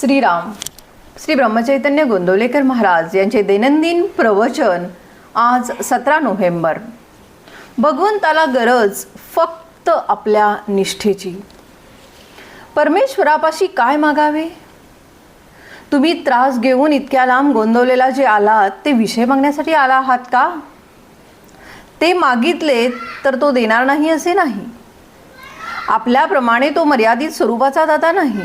श्रीराम. श्री ब्रह्मचैतन्य गोंदवलेकर महाराज यांचे दैनंदिन प्रवचन आज सतरा नोव्हेंबर. भगवंताला गरज फक्त आपल्या निष्ठेची. परमेश्वरापाशी काय मागावे? तुम्ही त्रास घेऊन इतक्या लांब गोंदवलेला जे आलात ते विषय मागण्यासाठी आला आहात का? ते मागितले तर तो देणार नाही असे नाही. आपल्याप्रमाणे तो मर्यादित स्वरूपाचा दाता नाही.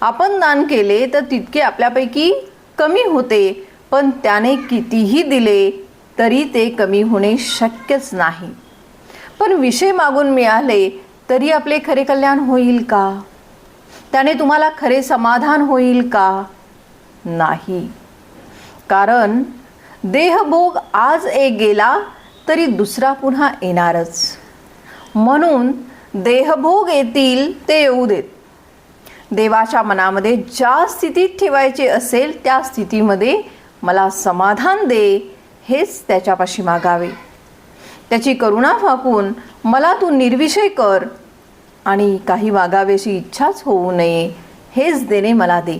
आपण दान केले तर तितके आपल्यापैकी कमी होते पण त्याने कितीही दिले तरी ते कमी होणे शक्यच नाही. पण विषय मागून मिळाले तरी आपले खरे कल्याण होईल का? त्याने तुम्हाला खरे समाधान होईल का? नाही. कारण देहभोग आज एक गेला तरी दुसरा पुन्हा येणारच. म्हणून देहभोग येतील ते येऊ देत. देवाच्या मनामध्ये ज्या स्थितीत ठेवायचे असेल त्या स्थितीमध्ये मला समाधान दे हेच त्याच्यापाशी मागावे. त्याची करुणा फाकून मला तू निर्विषय कर आणि काही मागावेशी इच्छाच होऊ नये हेच देणे मला दे.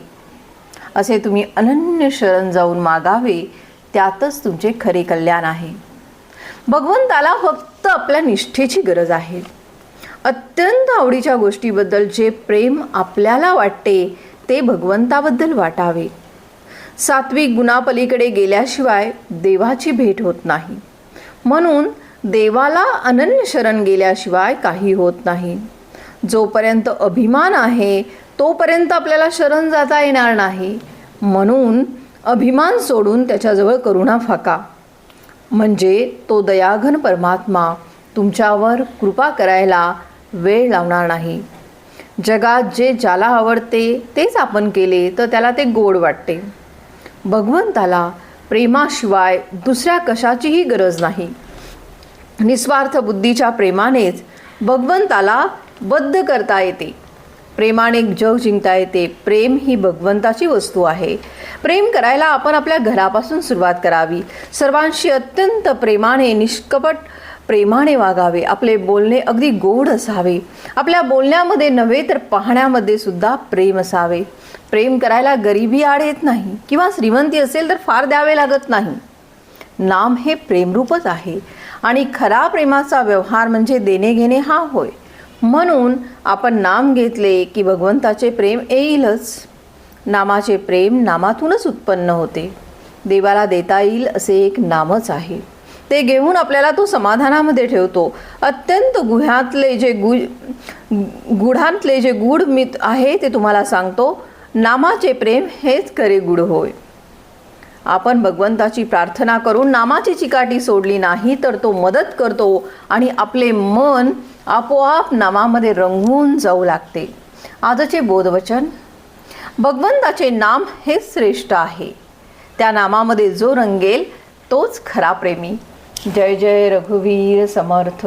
असे तुम्ही अनन्य शरण जाऊन मागावे त्यातच तुमचे खरे कल्याण आहे. भगवंताला फक्त आपल्या निष्ठेची गरज आहे. अत्यंत आवडीच्या गोष्टीबद्दल जे प्रेम आपल्याला वाटते ते भगवंताबद्दल वाटावे. सात्विक गुणापलीकडे गेल्याशिवाय देवाची भेट होत नाही. म्हणून देवाला अनन्य शरण गेल्याशिवाय काही होत नाही. जोपर्यंत अभिमान आहे तोपर्यंत आपल्याला शरण जाता येणार नाही. म्हणून अभिमान सोडून त्याच्याजवळ करुणा फाका. म्हणजे तो दयाघन परमात्मा तुमच्यावर कृपा करायला वेळ लावणार नाही. जगात जे ज्याला आवडते तेच आपण केले तर त्याला ते गोड वाटते. भगवंताला प्रेमाशिवाय दुसऱ्या कशाचीही गरज नाही. निस्वार्थ बुद्धीच्या प्रेमानेच भगवंताला बद्ध करता येते. प्रेमाने जग जिंकता येते. प्रेम ही भगवंताची वस्तू आहे. प्रेम करायला आपण आपल्या घरापासून सुरुवात करावी. सर्वांशी अत्यंत प्रेमाने निष्कपट प्रेमाने वागावे आपले बोलणे अगदी गोड असावे. आपल्या बोलण्यामध्ये नव्हे तर पाहण्यामध्ये सुद्धा प्रेम असावे. प्रेम करायला गरिबी आड येत नाही किंवा श्रीमंती असेल तर फार द्यावे लागत नाही. नाम हे प्रेमरूपच आहे आणि खरा प्रेमाचा व्यवहार म्हणजे देणे घेणे हा होय. म्हणून आपण नाम घेतले की भगवंताचे प्रेम येईलच. नामाचे प्रेम नामातूनच उत्पन्न होते. देवाला देता येईल असे एक नामच आहे. ते घेऊन आपल्याला तो समाधानामध्ये ठेवतो. अत्यंत गुह्यातले जे गु गुढांतले जे गूढ मित आहे ते तुम्हाला सांगतो. नामाचे प्रेम हेच खरे गुढ होय. आपण भगवंताची प्रार्थना करून नामाची चिकाटी सोडली नाही तर तो मदत करतो आणि आपले मन आपोआप नामामध्ये रंगून जाऊ लागते. आजचे बोधवचन भगवंताचे नाम हेच श्रेष्ठ आहे. त्या नामामध्ये जो रंगेल तोच खरा प्रेमी. जय जय रघुवीर समर्थ.